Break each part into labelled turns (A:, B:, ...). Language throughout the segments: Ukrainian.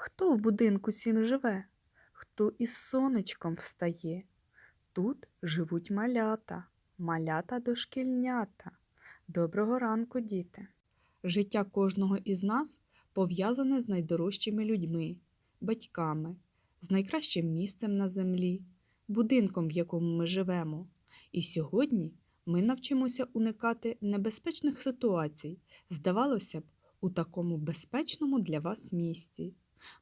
A: Хто в будинку сім живе? Хто із сонечком встає? Тут живуть малята, малята дошкільнята. Доброго ранку, діти! Життя кожного із нас пов'язане з найдорожчими людьми, батьками, з найкращим місцем на землі, будинком, в якому ми живемо. І сьогодні ми навчимося уникати небезпечних ситуацій, здавалося б, у такому безпечному для вас місці.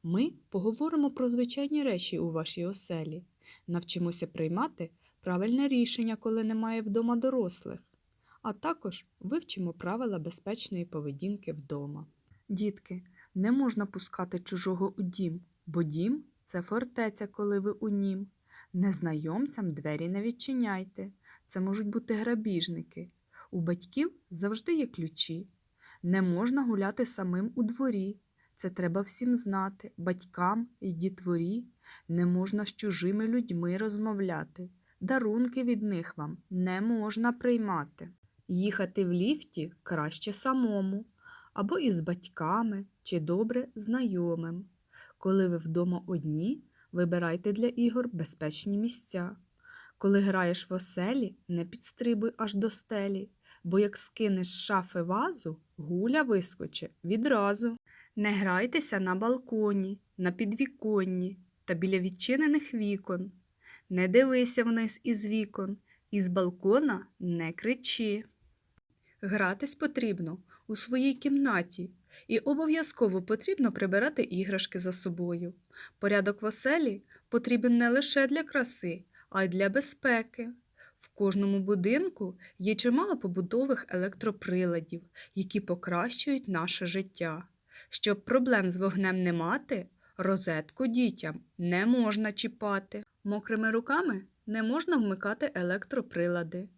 A: Ми поговоримо про звичайні речі у вашій оселі, навчимося приймати правильне рішення, коли немає вдома дорослих, а також вивчимо правила безпечної поведінки вдома. Дітки, не можна пускати чужого у дім, бо дім це фортеця, коли ви у нім. Незнайомцям двері не відчиняйте. Це можуть бути грабіжники. У батьків завжди є ключі. Не можна гуляти самим у дворі. Це треба всім знати, батькам і дітворі. Не можна з чужими людьми розмовляти. Дарунки від них вам не можна приймати. Їхати в ліфті краще самому, або із батьками чи добре знайомим. Коли ви вдома одні, вибирайте для ігор безпечні місця. Коли граєш в оселі, не підстрибуй аж до стелі, бо як скинеш з шафи вазу, гуля вискоче відразу. Не грайтеся на балконі, на підвіконні та біля відчинених вікон. Не дивися вниз із вікон, із балкона не кричи. Гратись потрібно у своїй кімнаті і обов'язково потрібно прибирати іграшки за собою. Порядок в оселі потрібен не лише для краси, а й для безпеки. В кожному будинку є чимало побутових електроприладів, які покращують наше життя. Щоб проблем з вогнем не мати, розетку дітям не можна чіпати. Мокрими руками не можна вмикати електроприлади.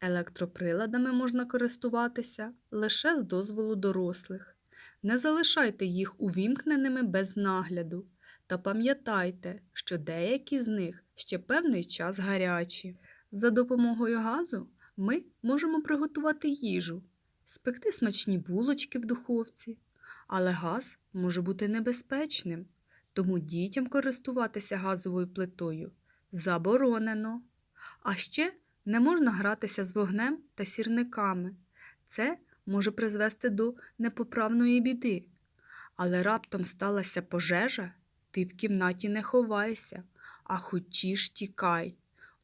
A: Електроприладами можна користуватися лише з дозволу дорослих. Не залишайте їх увімкненими без нагляду та пам'ятайте, що деякі з них ще певний час гарячі. За допомогою газу ми можемо приготувати їжу, спекти смачні булочки в духовці, але газ може бути небезпечним, тому дітям користуватися газовою плитою заборонено. А ще не можна гратися з вогнем та сірниками. Це може призвести до непоправної біди. Але раптом сталася пожежа, ти в кімнаті не ховайся, а хочеш тікай.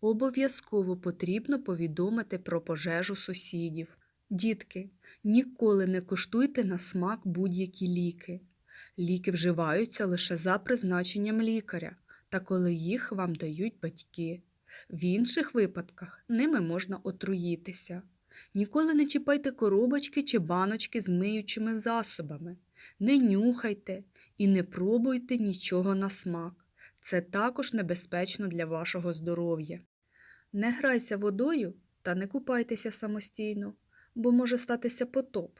A: Обов'язково потрібно повідомити про пожежу сусідів. Дітки, ніколи не куштуйте на смак будь-які ліки. Ліки вживаються лише за призначенням лікаря та коли їх вам дають батьки. В інших випадках ними можна отруїтися. Ніколи не чіпайте коробочки чи баночки з миючими засобами, не нюхайте і не пробуйте нічого на смак. Це також небезпечно для вашого здоров'я. Не грайся водою та не купайтеся самостійно, бо може статися потоп.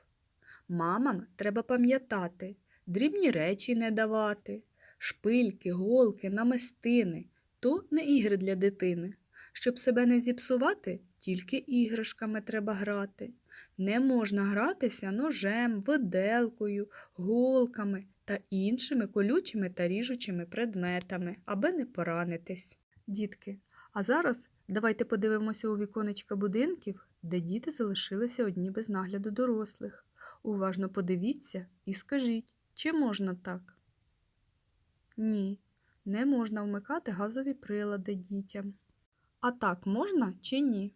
A: Мамам треба пам'ятати, дрібні речі не давати, шпильки, голки, намистини то не ігри для дитини. Щоб себе не зіпсувати, тільки іграшками треба грати. Не можна гратися ножем, виделкою, голками та іншими колючими та ріжучими предметами, аби не поранитись. Дітки, а зараз давайте подивимося у віконечка будинків, де діти залишилися одні без нагляду дорослих. Уважно подивіться і скажіть, чи можна так? Ні, не можна вмикати газові прилади дітям. А так можна чи ні?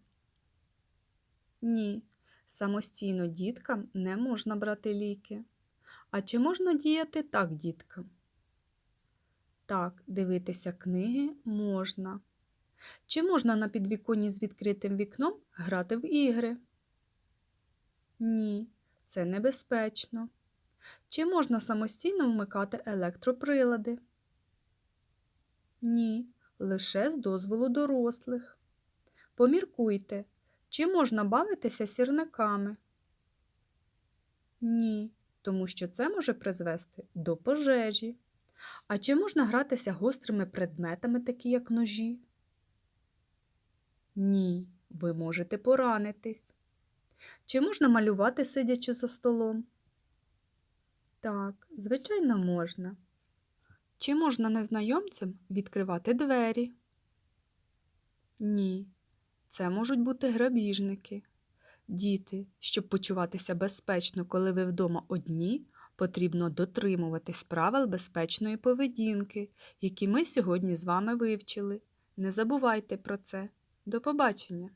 A: Ні. Самостійно діткам не можна брати ліки. А чи можна діяти так діткам? Так, дивитися книги можна. Чи можна на підвіконні з відкритим вікном грати в ігри? Ні, це небезпечно. Чи можна самостійно вмикати електроприлади? Ні, лише з дозволу дорослих. Поміркуйте, чи можна бавитися сірниками? Ні, тому що це може призвести до пожежі. А чи можна гратися гострими предметами, такі як ножі? Ні, ви можете поранитись. Чи можна малювати, сидячи за столом? Так, звичайно, можна. Чи можна незнайомцям відкривати двері? Ні, це можуть бути грабіжники. Діти, щоб почуватися безпечно, коли ви вдома одні, потрібно дотримуватись правил безпечної поведінки, які ми сьогодні з вами вивчили. Не забувайте про це. До побачення!